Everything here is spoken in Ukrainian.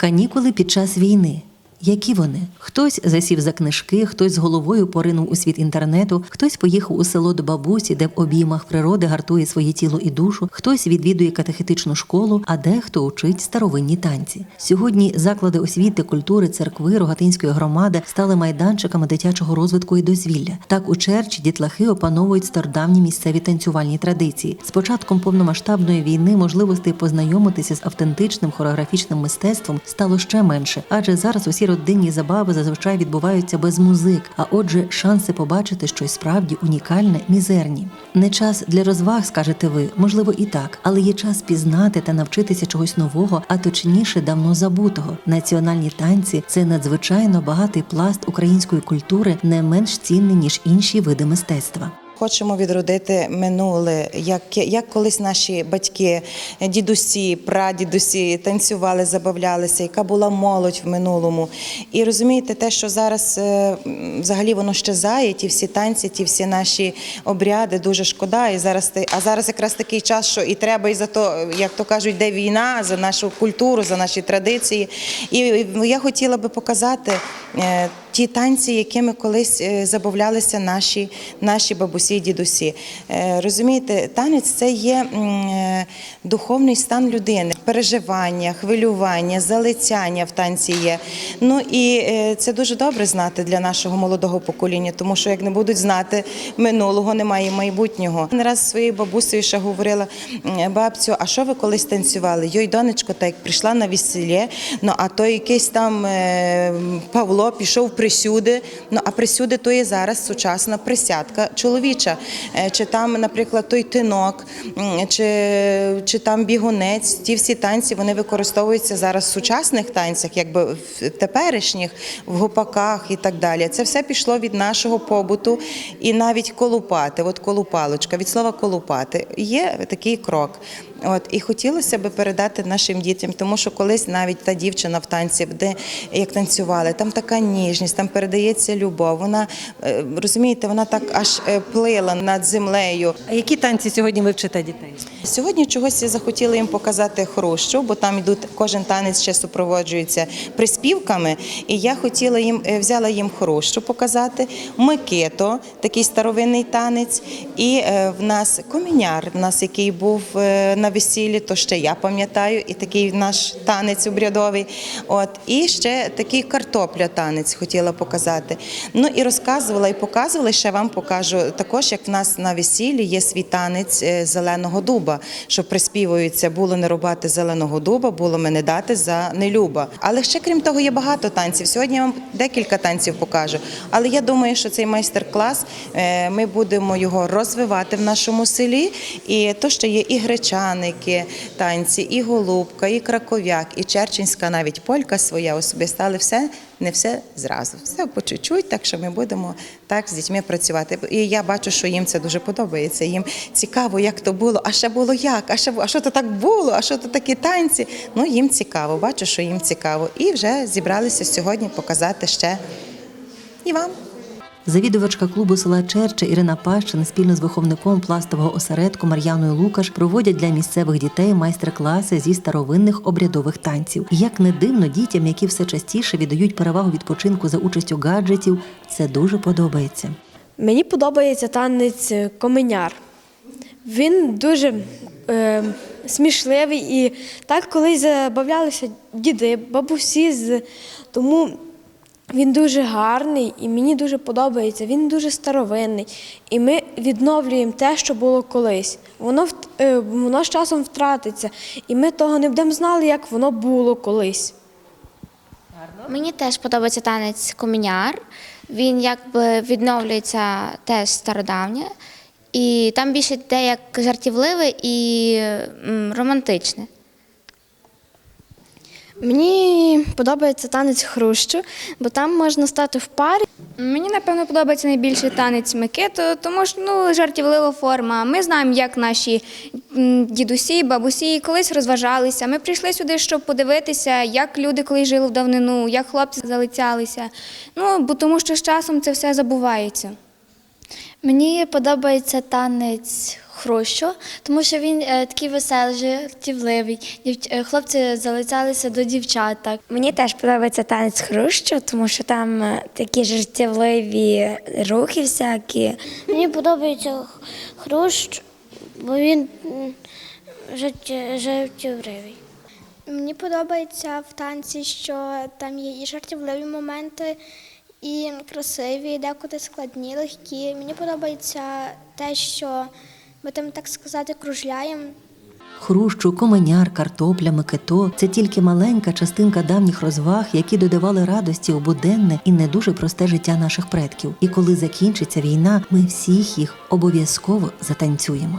Канікули під час війни. Які вони? Хтось засів за книжки, хтось з головою поринув у світ інтернету, хтось поїхав у село до бабусі, де в обіймах природи гартує своє тіло і душу, хтось відвідує катехетичну школу, а дехто учить старовинні танці. Сьогодні заклади освіти, культури, церкви, рогатинської громади стали майданчиками дитячого розвитку і дозвілля. Так у Черчі дітлахи опановують стародавні місцеві танцювальні традиції. З початком повномасштабної війни можливостей познайомитися з автентичним хореографічним мистецтвом стало ще менше, адже зараз усі родинні забави зазвичай відбуваються без музик. А отже, шанси побачити щось справді унікальне мізерні. Не час для розваг, скажете ви, можливо, і так, але є час пізнати та навчитися чогось нового, а точніше, давно забутого. Національні танці це надзвичайно багатий пласт української культури, не менш цінний ніж інші види мистецтва. Хочемо відродити минуле, як, як колись наші батьки, дідусі, прадідусі танцювали, забавлялися, яка була молодь в минулому. І розумієте, те, що зараз е, взагалі воно щезає, ті всі танці, ті всі наші обряди, дуже шкода. І зараз, а зараз якраз такий час, що і треба, і за то, як то кажуть, йде війна за нашу культуру, за наші традиції. І я хотіла би показати. Е, Ті танці, якими колись е, забавлялися наші, наші бабусі і дідусі. Е, Розумієте, танець це є духовний стан людини, переживання, хвилювання, залицяння в танці є. Ну і це дуже добре знати для нашого молодого покоління, тому що як не будуть знати минулого, немає майбутнього. Не раз своєю бабусею ще говорила бабцю, а що ви колись танцювали? Йой, донечко, так як прийшла на весілля, ну а то якийсь там е, Павло пішов присюди. Ну а присюди то є зараз сучасна присядка чоловіча. Е, Чи там, наприклад, той тинок, чи, чи там бігунець. Ті всі танці вони використовуються зараз в сучасних танцях, якби в теперішніх, в гопаках і так далі. Це все пішло від нашого побуту і навіть колупати. От колупалочка, від слова колупати є такий крок. От і хотілося би передати нашим дітям, тому що колись навіть та дівчина в танці, де як танцювали, там така ніжність, там передається любов. Вона е, розумієте, вона так аж е, плила над землею. А які танці сьогодні ви вчите дітей? Сьогодні чогось я захотіла їм показати хрущу, бо там йдуть кожен танець ще супроводжується приспівками. І я хотіла їм е, взяла їм хрущу показати, микито, такий старовинний танець. І е, в нас коміняр, в нас який був е, на весіллі, то ще я пам'ятаю, і такий наш танець обрядовий. От і ще такий картопля танець хотіла показати. Ну і розказувала і показувала. Ще вам покажу також, як в нас на весіллі є свій танець зеленого дуба, що приспівується було не рубати зеленого дуба, було мене дати за нелюба. Але ще крім того, є багато танців. Сьогодні я вам декілька танців покажу. Але я думаю, що цей майстер-клас е, ми будемо його розвивати в нашому селі. І то, що є і гречаники, танці, і голубка, і краков'як, і черченська навіть полька своя особиста, але все не все зразу. Все по чуть-чуть, так що ми будемо так з дітьми працювати. І я бачу, що їм це дуже подобається. Їм цікаво, як то було, а ще було як, а ще а що то так було, а що то такі танці. Ну їм цікаво, бачу, що їм цікаво. І вже зібралися сьогодні показати ще і вам. Завідувачка клубу села Черча Ірина Пащин спільно з виховником пластового осередку Мар'яною Лукаш проводять для місцевих дітей майстер-класи зі старовинних обрядових танців. Як не дивно, дітям, які все частіше віддають перевагу відпочинку за участю гаджетів, це дуже подобається. Мені подобається танець коменяр. Він дуже е, смішливий і так колись забавлялися діди, бабусі, з- тому він дуже гарний і мені дуже подобається. Він дуже старовинний. І ми відновлюємо те, що було колись. Воно, е, воно з часом втратиться, і ми того не будемо знали, як воно було колись. Мені теж подобається танець коміняр. Він якби відновлюється теж стародавнє. І там більше йде як жартівливе і романтичне. Мені подобається танець хрущу, бо там можна стати в парі. Мені напевно подобається найбільше танець Микиту, тому що ну жартівлива форма. Ми знаємо, як наші дідусі, бабусі колись розважалися. Ми прийшли сюди, щоб подивитися, як люди колись жили в давнину, як хлопці залицялися. Ну бо тому, що з часом це все забувається. Мені подобається танець хрущу, тому що він е, такий веселий, жартівливий. Е, Хлопці залицялися до дівчаток. Мені теж подобається танець хрущу, тому що там е, такі жартівливі рухи всякі. Мені подобається хрущ, бо він життєвривий. Мені подобається в танці, що там є і жартівливі моменти, і красиві, декуди складні, легкі. Мені подобається те, що ми там, так сказати, кружляємо. Хрущу, коменяр, картопля, микито це тільки маленька частинка давніх розваг, які додавали радості у буденне і не дуже просте життя наших предків. І коли закінчиться війна, ми всіх їх обов'язково затанцюємо.